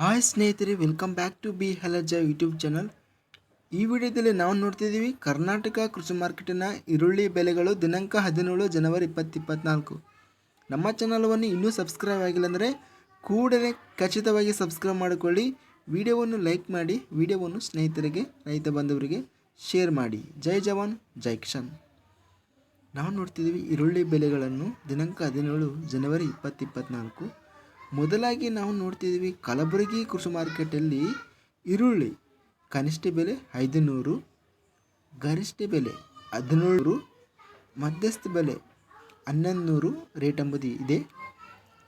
Hi ಸ್ನೇಹಿತರೆ welcome back to ಬಿ ಹಲಜ ಯೂಟ್ಯೂಬ್ ಚಾನಲ್ ಈ ವಿಡಿಯೋದಲ್ಲಿ ನಾವು ನೋಡ್ತಿದ್ದೀವಿ ಕರ್ನಾಟಕ ಕೃಷಿ ಮಾರ್ಕೆಟಿನ ಈರುಳ್ಳಿ ಬೆಲೆಗಳು ದಿನಾಂಕ ಹದಿನೇಳು ಜನವರಿ ಇಪ್ಪತ್ತು ಇಪ್ಪತ್ನಾಲ್ಕು ನಮ್ಮ ಚಾನಲವನ್ನು ಇನ್ನೂ ಸಬ್ಸ್ಕ್ರೈಬ್ ಆಗಿಲ್ಲ ಅಂದರೆ ಕೂಡಲೇ ಖಚಿತವಾಗಿ ಸಬ್ಸ್ಕ್ರೈಬ್ ಮಾಡಿಕೊಳ್ಳಿ. ವಿಡಿಯೋವನ್ನು ಲೈಕ್ ಮಾಡಿ, ವಿಡಿಯೋವನ್ನು ಸ್ನೇಹಿತರಿಗೆ, ರೈತ ಬಂಧುವರಿಗೆ ಶೇರ್ ಮಾಡಿ. ಜೈ ಜವಾನ್, ಜೈ ಕಿಶನ್ ನಾವು ನೋಡ್ತಿದ್ದೀವಿ ಈರುಳ್ಳಿ ಬೆಲೆಗಳನ್ನು ದಿನಾಂಕ ಹದಿನೇಳು ಜನವರಿ ಇಪ್ಪತ್ತು ಇಪ್ಪತ್ನಾಲ್ಕು ಮೊದಲಾಗಿ ನಾವು ನೋಡ್ತಿದ್ದೀವಿ ಕಲಬುರಗಿ ಕೃಷಿ ಮಾರ್ಕೆಟಲ್ಲಿ ಈರುಳ್ಳಿ ಕನಿಷ್ಠ ಬೆಲೆ ಐದು ನೂರು ಗರಿಷ್ಠ ಬೆಲೆ ಹದಿನೇಳು, ಮಧ್ಯಸ್ಥ ಬೆಲೆ ಹನ್ನೊಂದು ನೂರು ರೇಟ್ ಎಂಬುದು ಇದೆ.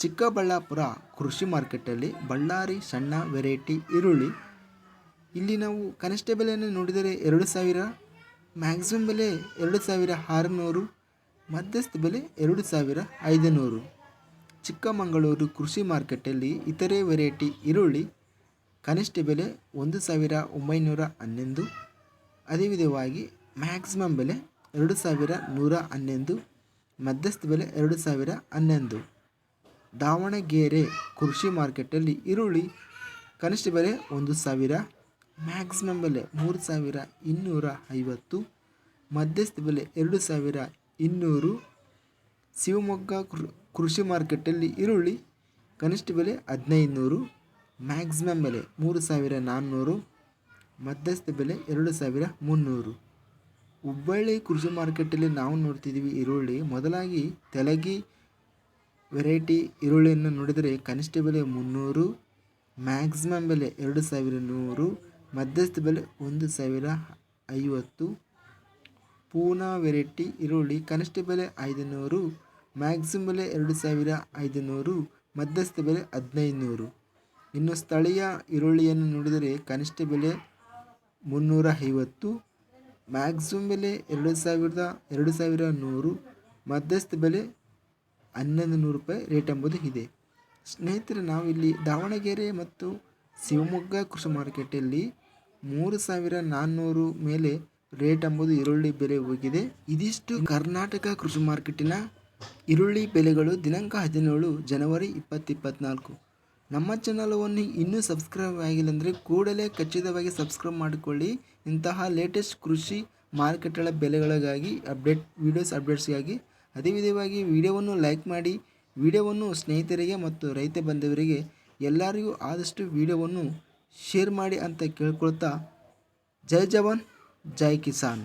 ಚಿಕ್ಕಬಳ್ಳಾಪುರ ಕೃಷಿ ಮಾರ್ಕೆಟಲ್ಲಿ ಬಳ್ಳಾರಿ ಸಣ್ಣ ವೆರೈಟಿ ಈರುಳ್ಳಿ. ಇಲ್ಲಿ ನಾವು ಕನಿಷ್ಠ ಬೆಲೆಯನ್ನು ನೋಡಿದರೆ ಎರಡು ಸಾವಿರ, ಮ್ಯಾಕ್ಸಿಮಮ್ ಬೆಲೆ ಎರಡು ಸಾವಿರ ಆರುನೂರು, ಮಧ್ಯಸ್ಥ ಬೆಲೆ ಎರಡು ಸಾವಿರ ಐದುನೂರು. ಚಿಕ್ಕಮಗಳೂರು ಕೃಷಿ ಮಾರ್ಕೆಟಲ್ಲಿ ಇತರೆ ವೆರೈಟಿ ಈರುಳ್ಳಿ, ಕನಿಷ್ಠ ಬೆಲೆ ಒಂದು ಸಾವಿರ ಒಂಬೈನೂರ ಹನ್ನೊಂದು ಅದೇ ವಿಧವಾಗಿ ಮ್ಯಾಕ್ಸಿಮಮ್ ಬೆಲೆ ಎರಡು ಸಾವಿರ ನೂರ ಹನ್ನೊಂದು, ಮಧ್ಯಸ್ಥ ಬೆಲೆ ಎರಡು ಸಾವಿರ ಹನ್ನೊಂದು. ದಾವಣಗೆರೆ ಕೃಷಿ ಮಾರ್ಕೆಟಲ್ಲಿ ಈರುಳ್ಳಿ ಕನಿಷ್ಠ ಬೆಲೆ ಒಂದು ಸಾವಿರ, ಮ್ಯಾಕ್ಸಿಮಮ್ ಬೆಲೆ ಮೂರು ಸಾವಿರ ಇನ್ನೂರ ಐವತ್ತು, ಮಧ್ಯಸ್ಥ ಬೆಲೆ ಎರಡು ಸಾವಿರ ಇನ್ನೂರು. ಶಿವಮೊಗ್ಗ ಕೃ- ಕೃಷಿ ಮಾರ್ಕೆಟಲ್ಲಿ ಈರುಳ್ಳಿ, ಕನಿಷ್ಠ ಬೆಲೆ ಹದಿನೈದು ನೂರು ಮ್ಯಾಕ್ಸಿಮಮ್ ಬೆಲೆ ಮೂರು ಸಾವಿರ ನಾನ್ನೂರು, ಮಧ್ಯಸ್ಥ ಬೆಲೆ ಎರಡು ಸಾವಿರ ಮುನ್ನೂರು. ಹುಬ್ಬಳ್ಳಿ ಕೃಷಿ ಮಾರ್ಕೆಟಲ್ಲಿ ನಾವು ನೋಡ್ತಿದ್ದೀವಿ ಈರುಳ್ಳಿ. ಮೊದಲಾಗಿ ತೆಲಗಿ ವೆರೈಟಿ ಈರುಳ್ಳಿಯನ್ನು ನೋಡಿದರೆ ಕನಿಷ್ಠ ಬೆಲೆ ಮುನ್ನೂರು ಮ್ಯಾಕ್ಸಿಮಮ್ ಬೆಲೆ ಎರಡು ಸಾವಿರ ನೂರು, ಮಧ್ಯಸ್ಥ ಬೆಲೆ ಒಂದು ಸಾವಿರ ಐವತ್ತು. ಪೂನಾ ವೆರೈಟಿ ಈರುಳ್ಳಿ ಕನಿಷ್ಠ ಬೆಲೆ ಐದುನೂರು ಮ್ಯಾಕ್ಸಿಮಮ್ ಬೆಲೆ ಎರಡು ಸಾವಿರ ಐದುನೂರು, ಮಧ್ಯಸ್ಥ ಬೆಲೆ ಹದಿನೈದು ನೂರು ಇನ್ನು ಸ್ಥಳೀಯ ಈರುಳ್ಳಿಯನ್ನು ನೋಡಿದರೆ ಕನಿಷ್ಠ ಬೆಲೆ ಮುನ್ನೂರ ಐವತ್ತು ಮ್ಯಾಕ್ಸಿಮಮ್ ಬೆಲೆ ಎರಡು ಸಾವಿರದ ಎರಡು ಸಾವಿರ ನೂರು, ಮಧ್ಯಸ್ಥ ಬೆಲೆ ಹನ್ನೊಂದು ನೂರು ರೂಪಾಯಿ ರೇಟ್ ಎಂಬುದು ಇದೆ. ಸ್ನೇಹಿತರೆ ನಾವಿಲ್ಲಿ ದಾವಣಗೆರೆ ಮತ್ತು ಶಿವಮೊಗ್ಗ ಕೃಷಿ ಮಾರ್ಕೆಟಲ್ಲಿ ಮೂರು ಸಾವಿರ ನಾನ್ನೂರು ಮೇಲೆ ರೇಟ್ ಎಂಬುದು ಈರುಳ್ಳಿ ಬೆಲೆ ಹೋಗಿದೆ. ಇದಿಷ್ಟು ಕರ್ನಾಟಕ ಕೃಷಿ ಮಾರ್ಕೆಟಿನ ಈರುಳ್ಳಿ ಬೆಲೆಗಳು ದಿನಾಂಕ ಹದಿನೇಳು ಜನವರಿ ಇಪ್ಪತ್ತು ಇಪ್ಪತ್ನಾಲ್ಕು ನಮ್ಮ ಚಾನಲವನ್ನು ಇನ್ನೂ ಸಬ್ಸ್ಕ್ರೈಬ್ ಆಗಿಲ್ಲ ಅಂದರೆ ಕೂಡಲೇ ಖಚಿತವಾಗಿ ಸಬ್ಸ್ಕ್ರೈಬ್ ಮಾಡಿಕೊಳ್ಳಿ. ಇಂತಹ ಲೇಟೆಸ್ಟ್ ಕೃಷಿ ಮಾರುಕಟ್ಟೆಗಳ ಬೆಲೆಗಳಿಗಾಗಿ ಅಪ್ಡೇಟ್ ವೀಡಿಯೋಸ್ ಅಪ್ಡೇಟ್ಸ್ಗಾಗಿ ಅದೇ ವಿಧವಾಗಿ ವಿಡಿಯೋವನ್ನು ಲೈಕ್ ಮಾಡಿ, ವಿಡಿಯೋವನ್ನು ಸ್ನೇಹಿತರಿಗೆ ಮತ್ತು ರೈತ ಬಂಧುವರಿಗೆ ಎಲ್ಲರಿಗೂ ಆದಷ್ಟು ವಿಡಿಯೋವನ್ನು ಶೇರ್ ಮಾಡಿ ಅಂತ ಕೇಳ್ಕೊಳ್ತಾ, ಜೈ ಜವಾನ್, ಜೈ ಕಿಸಾನ್.